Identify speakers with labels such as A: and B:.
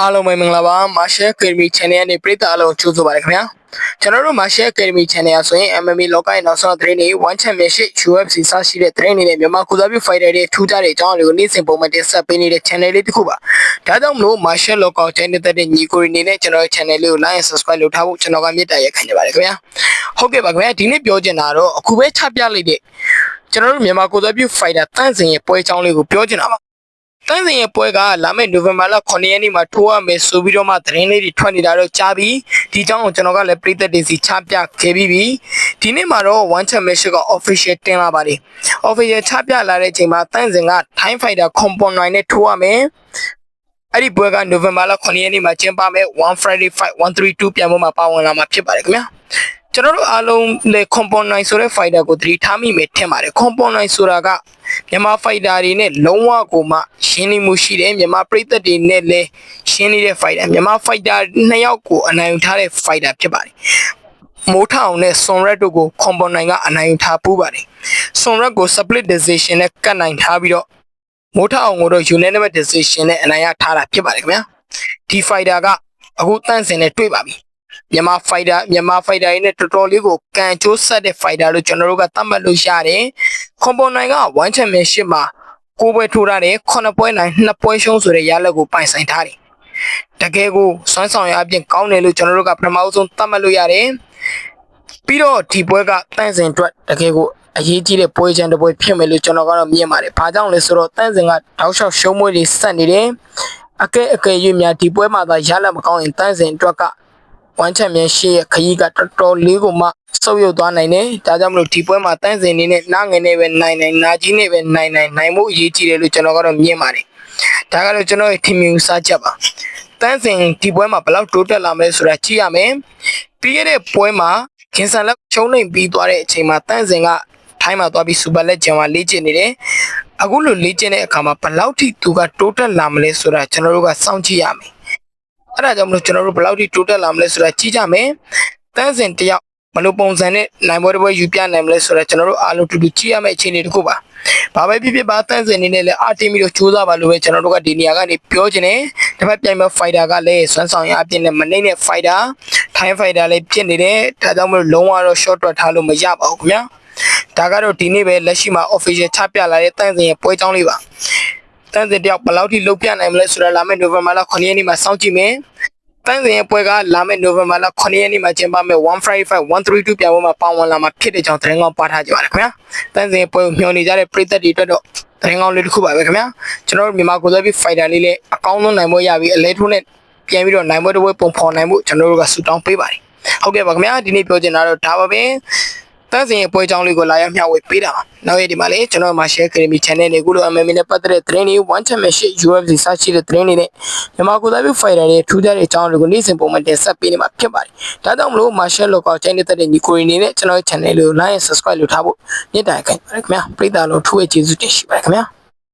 A: အားလုံးပဲမင်္ဂလာပါ Marshall Academy Channel နဲ့ပရိသတ်အားလုံးကြိုဆိုပါရခင်ဗျာကျွန်တော်တို့ Marshall Academy Channel ရဆိုရင် MMA လောကရဲ့နောက်ဆုံးသတင်းတွေ One Championship UFC စရှိတဲ့သတင်းတွေနဲ့မြန်မာကုသားပြု fighter တွေထူးခြားတဲ့အကြောင်းတွေကိုနေ့စဉ်ပုံမှန်တင်ဆက်ပေးနေတဲ့ channel လေးတစ်ခုပါဒါကြောင့်မလို့ Marshall Local Channel တဲ့ညီကိုရီနေနဲ့ကျွန်တော်ရဲ့ channel လေးကို like and subscribe လုပ်ထားဖို့ကျွန်တော်ကမြတ်တာရက်ခံနေပါတယ်ခင်ဗျာဟုတ်ကဲ့ပါခင်ဗျာဒီနေ့ပြောချင်တာတော့အခုပဲချပြလိုက်တဲ့ကျွန်တော်တို့မြန်မာကုသားပြု fighter တန့်စင်ရဲ့ပွဲအကြောင်းလေးကိုပြောချင်တာပါ တန်းစင်ရဲ့ပွဲကလာမယ့်နိုဝင်ဘာလ9ရက်နေ့မှာထိုးရမယ်ဆိုပြီးတော့မှသတင်းလေးတွေထွက်နေတာတော့ကြားပြီးဒီအကြောင်းကိုကျွန်တော်ကလည်းပြည်သက်တွေစီချပြခဲ့ပြီးပြီဒီနေ့မှာတော့ one championship က official တင်လာပါတယ် official ချပြလာတဲ့အချိန်မှာတန်းစင်က time fighter compound 9နဲ့ထိုးရမယ်အဲ့ဒီပွဲကနိုဝင်ဘာလ9ရက်နေ့မှာကျင်းပမယ်1 friday fight 132ပြန်ပွဲမှာပါဝင်လာမှာဖြစ်ပါတယ်ခင်ဗျာကျွန်တော်တို့အားလုံးလေ compound 9ဆိုတဲ့ fighter ကိုသတိထားမိမယ်ထင်ပါတယ် compound 9ဆိုတာက မြန်မာ fighter တွေနဲ့လုံးဝကိုမှရှင်းနေမှုရှိတယ်မြန်မာပြည်သက်တွေနဲ့လည်းရှင်းနေတဲ့ fighter မြန်မာ fighter နှစ်ယောက်ကိုအနိုင်ယူထားတဲ့ fighter ဖြစ်ပါတယ်မိုးထောင်နဲ့ဆွန်ရက်တို့ကို compound 9ကအနိုင်ယူထားပူးပါတယ်ဆွန်ရက်ကို split decision နဲ့ကတ်နိုင်ထားပြီးတော့မိုးထောင်ကိုတော့ unanimous decision နဲ့အနိုင်ရထားတာဖြစ်ပါတယ်ခင်ဗျာဒီ fighter ကအခုတန့်စင်နဲ့တွေ့ပါပြီမြန်မာ fighter မြန်မာ fighter တွေနဲ့တော်တော်လေးကိုကန်ချိုးဆက်တဲ့ fighter လို့ကျွန်တော်တို့ကသတ်မှတ်လို့ရတယ်။ compound 9က one championship မှာကိုပွဲထိုးထားတယ်9ပွဲနိုင်2ပွဲရှုံးဆိုတဲ့ရလဒ်ကိုပိုင်ဆိုင်ထားတယ်။တကယ်ကိုစွမ်းဆောင်ရအပြင်ကောင်းတယ်လို့ကျွန်တော်တို့ကပထမဆုံးသတ်မှတ်လို့ရတယ်။ပြီးတော့ဒီပွဲကတန့်စင်အတွက်တကယ်ကိုအရေးကြီးတဲ့ပွဲချန်တစ်ပွဲဖြစ်မယ်လို့ကျွန်တော်ကတော့မြင်ပါတယ်။ဘာကြောင့်လဲဆိုတော့တန့်စင်ကတောက်လျှောက်ရှုံးမွေးတွေဆက်နေတယ်။အကဲအကဲရွေးများဒီပွဲမှာသာရလဒ်မကောင်းရင်တန့်စင်အတွက်က ဝမ်ချန်ပီယံရှစ်ရဲ့ခရီးကတော်တော်လေးကိုမှဆုပ်ယုပ်သွားနိုင်တယ်။ဒါကြောင့်မလို့ဒီပွဲမှာတန်းစင်နေနဲ့နားငယ်နဲ့ပဲနိုင်နိုင်နာကြီးနဲ့ပဲနိုင်နိုင်နိုင်မှုအရေးကြီးတယ်လို့ကျွန်တော်ကတော့မြင်ပါတယ်။ဒါကတော့ကျွန်တော်ရဲ့ထင်မြင်ယူဆချက်ပါ။တန်းစင်ဒီပွဲမှာဘယ်လောက်တိုးတက်လာမလဲဆိုတာကြည့်ရမယ်။ပြီးခဲ့တဲ့ပွဲမှာဂျင်ဆန်လက်ချုံးနေပြီးသွားတဲ့အချိန်မှာတန်းစင်ကထိုင်းမှာသွားပြီးစူပါလက်ဂျန်မှာလေ့ကျင့်နေတယ်။အခုလိုလေ့ကျင့်တဲ့အခါမှာဘယ်လောက်ထိသူကတိုးတက်လာမလဲဆိုတာကျွန်တော်တို့ကစောင့်ကြည့်ရမယ်။ အဲ့ဒါကြောင့်မလို့ကျွန်တော်တို့ဘယ်လောက်ထိတိုးတက်လာမလဲဆိုတာကြည့်ကြမယ်။တန်းစင်တယောက်ဘယ်လိုပုံစံနဲ့နိုင်ပွဲတစ်ပွဲယူပြနိုင်မလဲဆိုတာကျွန်တော်တို့အားလုံးတူတူကြည့်ရမယ့်အခြေအနေတစ်ခုပါ။ဘာပဲဖြစ်ဖြစ်ပါတန်းစင်နေနဲ့လည်းအတင်းပြီးတော့ကြိုးစားပါလို့ပဲကျွန်တော်တို့ကဒီနေရာကနေပြောချင်တယ်။တစ်ဖက်ပြိုင်မဲ့ fighter ကလည်းစွမ်းဆောင်ရအပြင်နဲ့မနှိမ့်တဲ့ fighter ထိုင်း fighter လည်းဖြစ်နေတယ်။ဒါကြောင့်မလို့လုံးဝတော့ short တွက်ထားလို့မရပါဘူးခင်ဗျာ။ဒါကတော့ဒီနေ့ပဲလက်ရှိမှာ official ချပြလာတဲ့တန်းစင်ရဲ့ပွဲကြောင်းလေးပါ။ တန်းစင်တယောက်ဘယ်လောက်ထိလုပ်ပြနိုင်မလဲဆိုတာလာမယ့် November လ9ရက်နေ့မှာစောင့်ကြည့်မယ်။တန်းစင်ရဲ့ပွဲကလာမယ့် November လ9ရက်နေ့မှာကျင်းပမယ့်1 Friday Fight 132ပြိုင်ပွဲမှာပါဝင်လာမှာဖြစ်တဲ့ကြောင်းသတင်းကောင်းပါထားကြပါရခင်ဗျာ။တန်းစင်ရဲ့ပွဲကိုမျှော်နေကြတဲ့ပရိသတ်တွေအတွက်တော့သတင်းကောင်းလေးတစ်ခုပါပဲခင်ဗျာ။ကျွန်တော်တို့မြန်မာကိုယ်စားပြု fighter လေးလည်းအကောင်းဆုံးနိုင်ပွဲရပြီးအလဲထိုးနဲ့ပြန်ပြီးတော့နိုင်ပွဲတစ်ပွဲပုံဖော်နိုင်မှုကျွန်တော်တို့ကဆူတောင်းပေးပါတယ်။ဟုတ်ကဲ့ပါခင်ဗျာဒီနေ့ပြောချင်တာတော့ဒါပါပဲ။ တန်းစင်ရဲ့ပွဲကြောင်းလေးကိုလာရောက်မျှဝေပေးတာပါ။နောက်ရက်ဒီမှာလည်းကျွန်တော်မှာ share academy channel တွေကိုလို MMA နဲ့ပတ်သက်တဲ့သတင်းတွေ one championship UFC စရှိတဲ့သတင်းတွေနဲ့မြန်မာကိုယ်စားပြု fighter တွေထူးခြားတဲ့အကြောင်းတွေကိုနေ့စဉ်ပုံမှန်တင်ဆက်ပေးနေမှာဖြစ်ပါတယ်။ဒါကြောင့်မလို့ Marshall Local channel တဲ့ညီကိုရီနေနဲ့ကျွန်တော်ရဲ့ channel လေးကို like and subscribe လုပ်ထားဖို့မြတ်တာခိုင်ပါတယ်ခင်ဗျာ။ပရိသတ်လုံးထူးရဲ့ကျေးဇူးတင်ရှိပါတယ်ခင်ဗျာ။